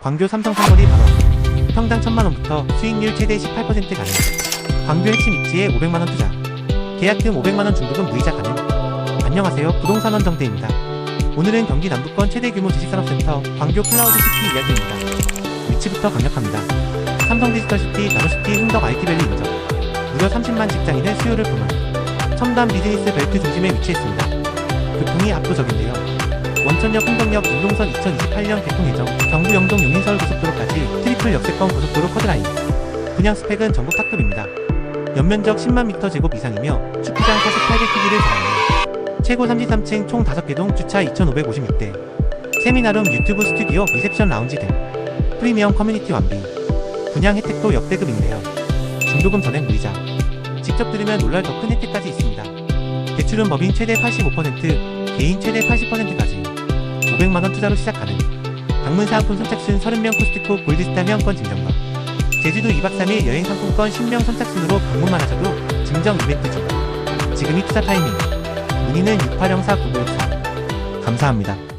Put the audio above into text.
광교 삼성 상거리 바로 앞. 평당 1000만원부터 수익률 최대 18% 가능. 광교 핵심 입지에 500만원 투자. 계약금 500만원 중도금 무이자 가능. 안녕하세요. 부동산원 정대입니다. 오늘은 경기 남부권 최대 규모 지식산업센터 광교 클라우드 시티 이야기입니다. 위치부터 강력합니다. 삼성 디지털 시티, 나노시티, 흥덕 IT밸리 인접. 무려 30만 직장인의 수요를 보는 첨단 비즈니스 벨트 중심에 위치했습니다. 교통이 압도적인데요. 원천역 흥덕역 인동선 2028년 개통 예정, 경부 영동 용인서울 고속도로까지 트리플 역세권 고속도로 커드라인. 분양 스펙은 전국 탑급입니다. 연면적 10만 미터 제곱 이상이며 축구장 48개 크기를 자랑해 최고 33층 총 5개 동 주차 2,556대 세미나룸 유튜브 스튜디오 리셉션 라운지 등 프리미엄 커뮤니티 완비 분양 혜택도 역대급인데요. 중도금 전액 무이자 직접 들으면 놀랄 더 큰 혜택까지 있습니다. 대출은 법인 최대 85%, 개인 최대 80%까지 500만원 투자로 시작 가능. 방문 사은품 선착순 30명 코스트코 골드스타 회원권 증정과 제주도 2박 3일 여행 상품권 10명 선착순으로 방문만 하셔도 증정 이벤트 중. 지금이 투자 타이밍. 문의는 6804-9964. 감사합니다.